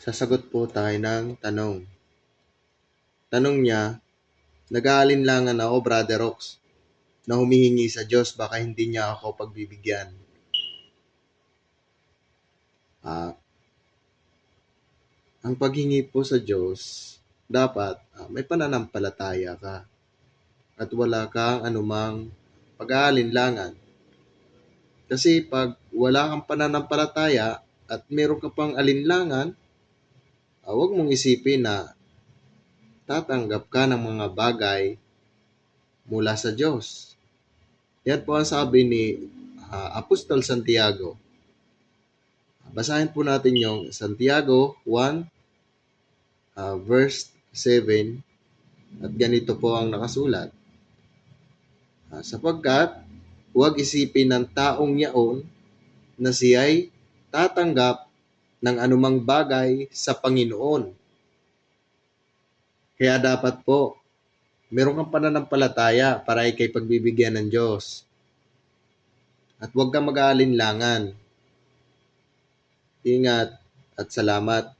sasagot po tayo ng tanong. Tanong niya, nag-aalinlangan ako, Brother Rox, na humihingi sa Diyos, baka hindi niya ako pagbibigyan. Ah, ang paghingi po sa Diyos, dapat ah, may pananampalataya ka at wala kang anumang pag-aalinlangan. Kasi pag wala kang pananampalataya at meron ka pang alinlangan, ah, huwag mong isipin na tatanggap ka ng mga bagay mula sa Diyos. Yan po ang sabi ni ah, Apostol Santiago. Basahin po natin yung Santiago 1 ah, verse 7 at ganito po ang nakasulat. Ah, sapagkat huwag isipin ng taong yaon na siya'y tatanggap ng anumang bagay sa Panginoon. Kaya dapat po, meron kang pananampalataya para ikay pagbibigyan ng Diyos. At huwag kang mag-aalinlangan. Ingat at salamat.